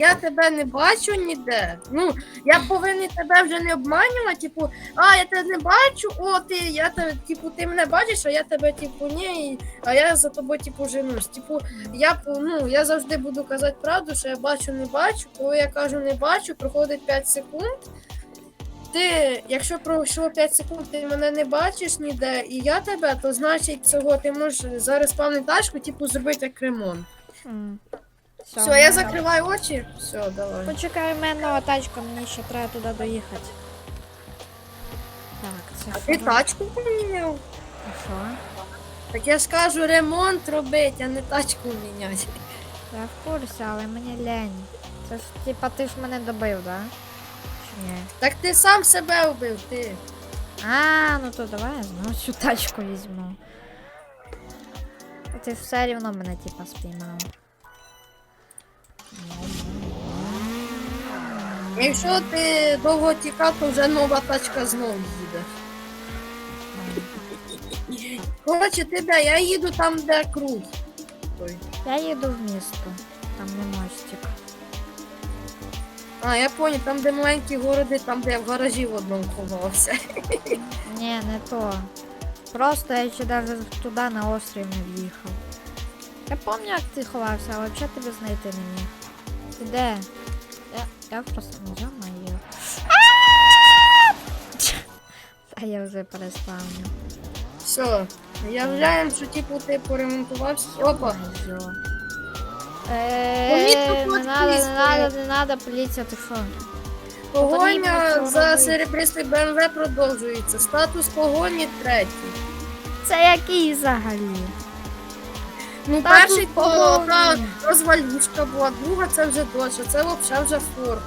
Я тебе не бачу ніде. Ну, я повинен тебе вже не обманювати, типу, а я тебе не бачу, о, ти, я тебе, типу, ти мене бачиш, а я тебе, типу, ні, а я за тобою, типу, женусь. Типу, я ну, я завжди буду казати правду, що я бачу, не бачу. Коли я кажу не бачу, проходить 5 секунд. Ти, якщо пройшло 5 секунд, ти мене не бачиш ніде, і я тебе, то значить цього ти можеш зараз спавнити тачку, типу, зробити як ремонт. М. Всьо, Все, я ну, закриваю очі. Все, давай. Почекай, в мене нова тачка, мені ще треба туди доїхати. Так, це А ти тачку поміняв? А що? Так я ж кажу, ремонт робити, а не тачку міняти. Я в курсі, але мені лень. Це ж типа ти ж мене добив, да? Чи ні? Так ти сам себе вбив, ти. А, ну то давай я знову цю тачку візьму. Ти все рівно мене типа спіймав. Якщо ти довго тікав, то вже нова тачка знов їде. Коротше, ти де? Я їду там, де круг. Той. Я їду в місто. Там не мостик. А, я понял, там, де маленькі городи, там, де я в гаражі в одному ховався. Ні, не то. Просто я ще навіть туди на острів не в'їхав. Я пам'ятаю, як ти ховався, але взагалі тебе знайти не міг. Ти де? Я, я просто не знаю. Та я вже переспавню. Все. Являємо, що типу ти поремонтувався. Опа. Помітно Е, не надо, не надо, не надо, поліція, ти що? Погоня за серебристий БМВ продовжується. Статус погоні третій. Це який взагалі? Ну, перший то погоні. була, друга це вже дощ, це взагалі вже форт.